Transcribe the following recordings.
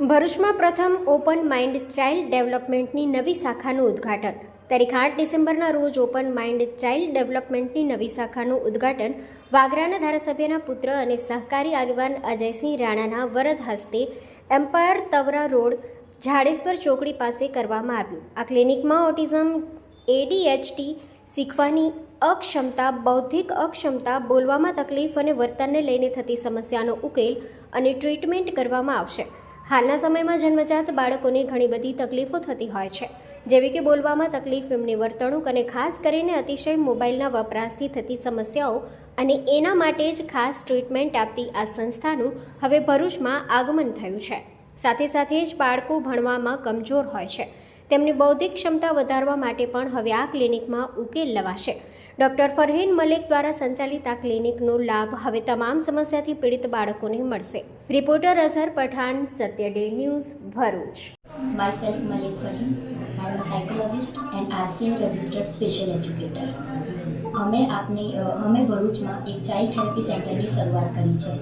ભરૂચમાં પ્રથમ open mind child ડેવલપમેન્ટની નવી શાખાનું ઉદ્ઘાટન. તારીખ આઠ ડિસેમ્બરના રોજ ઓપન માઇન્ડ ચાઇલ્ડ ડેવલપમેન્ટની નવી શાખાનું ઉદ્ઘાટન. વાગરાના ધારાસભ્યના પુત્ર અને સહકારી આગેવાન અજયસિંહ રાણાના વરદ હસ્તે એમ્પાયર તવરા રોડ જાડેશ્વર ચોકડી પાસે કરવામાં આવ્યું. આ ક્લિનિકમાં ઓટિઝમ એડીએચટી શીખવાની અક્ષમતા, બૌદ્ધિક અક્ષમતા, બોલવામાં તકલીફ અને વર્તનને લઈને થતી સમસ્યાનો ઉકેલ અને ટ્રીટમેન્ટ કરવામાં આવશે. હાલના સમયમાં જન્મજાત બાળકોને ઘણી બધી તકલીફો થતી હોય છે. જેવી કે બોલવામાં તકલીફ, એમની વર્તણૂક અને ખાસ કરીને અતિશય મોબાઈલના વપરાશથી થતી સમસ્યાઓ અને એના માટે જ ખાસ ટ્રીટમેન્ટ આપતી આ સંસ્થાનું હવે ભરૂચમાં આગમન થયું છે. સાથે સાથે જ બાળકો ભણવામાં કમજોર હોય છે. તેમની બૌદ્ધિક ક્ષમતા વધારવા માટે પણ હવે આ ક્લિનિકમાં ઉકેલ લવાશે ડૉક્ટર ફરહીન મલિક દ્વારા સંચાલિત આ ક્લિનિકનો લાભ હવે તમામ સમસ્યાથી પીડિત બાળકોને મળશે reporter Azhar Pathan, Satya day news, Bharuch Myself Malik Fahim. I am a psychologist and RCI registered special educator. અમે આપની અમે ભરૂચમાં એક ચાઇલ્ડ થેરેપી સેન્ટરની શરૂઆત કરી છે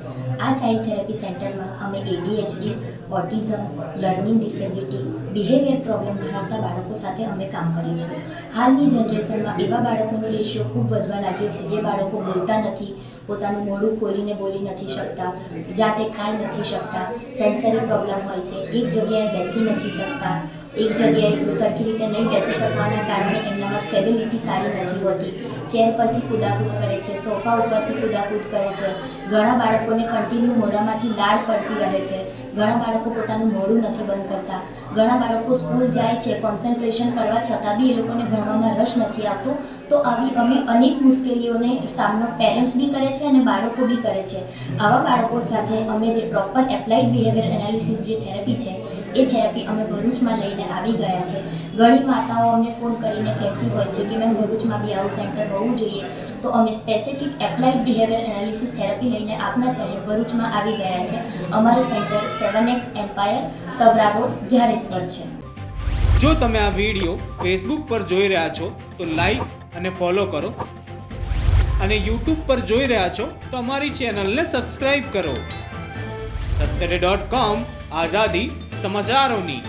આ ચાઇલ્ડ થેરેપી સેન્ટરમાં અમે ADHD autism learning disability behaviour problem ધરાવતા બાળકો સાથે અમે કામ કરીશું હાલની જનરેશનમાં એવા બાળકોનો રેશિયો ખૂબ વધવા લાગ્યો છે જે બાળકો બોલતા નથી, પોતાનું મોઢું ખોલીને બોલી નથી શકતા, જાતે ખાઈ નથી શકતા સેન્સરી પ્રોબ્લેમ હોય છે, એક જગ્યાએ બેસી નથી શકતા એક જગ્યાએ સરખી રીતે નહીં બેસી શકવાના કારણે એમનામાં સ્ટેબિલિટી સારી નથી હોતી. ચેર પરથી કુદાકૂદ કરે છે, સોફા ઉપરથી કુદાકૂદ કરે છે. ઘણા બાળકોને કન્ટિન્યુ મોઢામાંથી લાળ પડતી રહે છે. ઘણા બાળકો પોતાનું મોઢું નથી બંધ કરતા. ઘણા બાળકો સ્કૂલ જાય છે કોન્સન્ટ્રેશન કરવા છતાં બી એ લોકોને ભણવામાં રસ નથી આવતો. તો આવી અમે અનેક મુશ્કેલીઓને સામનો પેરેન્ટ્સ બી કરે છે અને બાળકો બી કરે છે. આવા બાળકો સાથે અમે જે પ્રોપર એપ્લાઇડ બિહેવિયર એનાલિસિસ જે થેરપી છે એ થેરાપી અમે ભરૂચમાં લઈને આવી ગયા છે. ઘણી માતાઓ અમને ફોન કરીને કહેતી હોય છે કે, મેમ, ભરૂચમાં બી આવું સેન્ટર હોવું જોઈએ. તો અમે specific applied behaviour analysis therapy લઈને આપના શહેર ભરૂચમાં આવી ગયા છે. અમારું centre seven X empire Tabra road, Zareshwar છે. જો તમે આ વીડિયો ફેસબુક પર જોઈ રહ્યા છો, તો લાઈક અને ફોલો કરો. અને યુટ્યુબ પર જોઈ રહ્યા છો, તો અમારી ચેનલને સબસ્ક્રાઈબ કરો. સત્તરે ડોટ કોમ આઝાદી समझदार होनी